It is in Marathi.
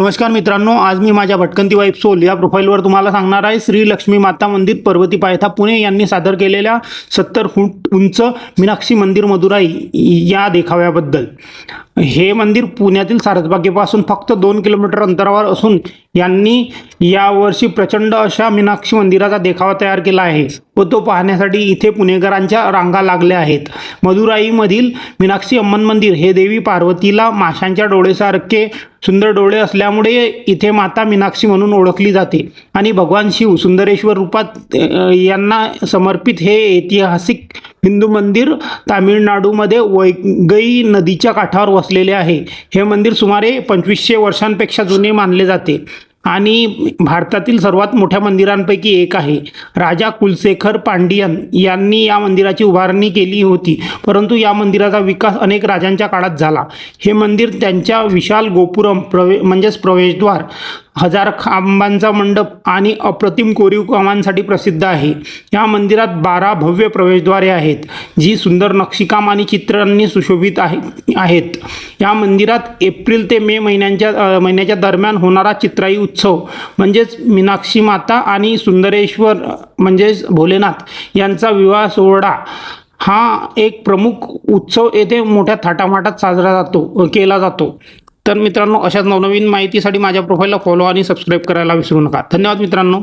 नमस्कार मित्रांनो आज मी माझ्या भटकंती वाईफ सोल या प्रोफाईलवर तुम्हाला सांगणार आहे. श्री लक्ष्मी माता मंदिर पर्वती पायथा पुणे यांनी सादर केलेल्या सत्तर फूट उंच मीनाक्षी मंदिर मदुराई या देखाव्याबद्दल. हे मंदिर पुण्यातील सारसबागेपासून फक्त दोन किलोमीटर अंतरावर असून यांनी यावर्षी प्रचंड अशा मीनाक्षी मंदिराचा देखावा तयार केला आहे व तो पाहण्यासाठी इथे पुणेकरांच्या रांगा लागल्या आहेत. मदुराईमधील मीनाक्षी अम्मन मंदिर हे देवी पार्वतीला माशांच्या डोळेसारखे सुंदर डोळे असल्यामुळे इथे माता मीनाक्षी म्हणून ओळखली जाते आणि भगवान शिव सुंदरेश्वर रूपात यांना समर्पित हे ऐतिहासिक हिंदू मंदिर तामिळनाडूमध्ये वैगई नदीच्या काठावर वसलेले आहे. हे मंदिर सुमारे पंचवीसशे वर्षांपेक्षा जुने मानले जाते आणि भारतातील सर्वात मोठ्या मंदिरांपैकी एक आहे. राजा कुलशेखर पांडियन यांनी या मंदिराची उभारणी केली होती. परंतु या मंदिराचा विकास अनेक राजांच्या काळात झाला. हे मंदिर त्यांच्या विशाल गोपुरम प्रवे म्हणजेच प्रवेशद्वार हजार खांबांचा मंडप आणि अप्रतिम कोरीव कामांसाठी प्रसिद्ध आहे. या मंदिरात बारा भव्य प्रवेशद्वारे आहेत जी सुंदर नक्षीकाम आणि चित्रांनी सुशोभित आहे आहेत. या मंदिरात एप्रिल ते मे महिन्यांच्या महिन्याच्या दरम्यान होणारा चित्राई उत्सव म्हणजेच मीनाक्षी माता आणि सुंदरेश्वर म्हणजेच भोलेनाथ यांचा विवाह सोहळा हा एक प्रमुख उत्सव येथे मोठ्या थाटामाटात साजरा जातो केला जातो. तर मित्रांनो अशाच नवनवीन माहितीसाठी माझ्या प्रोफाईलला फॉलो आणि सबस्क्राईब करायला विसरू नका. धन्यवाद मित्रांनो.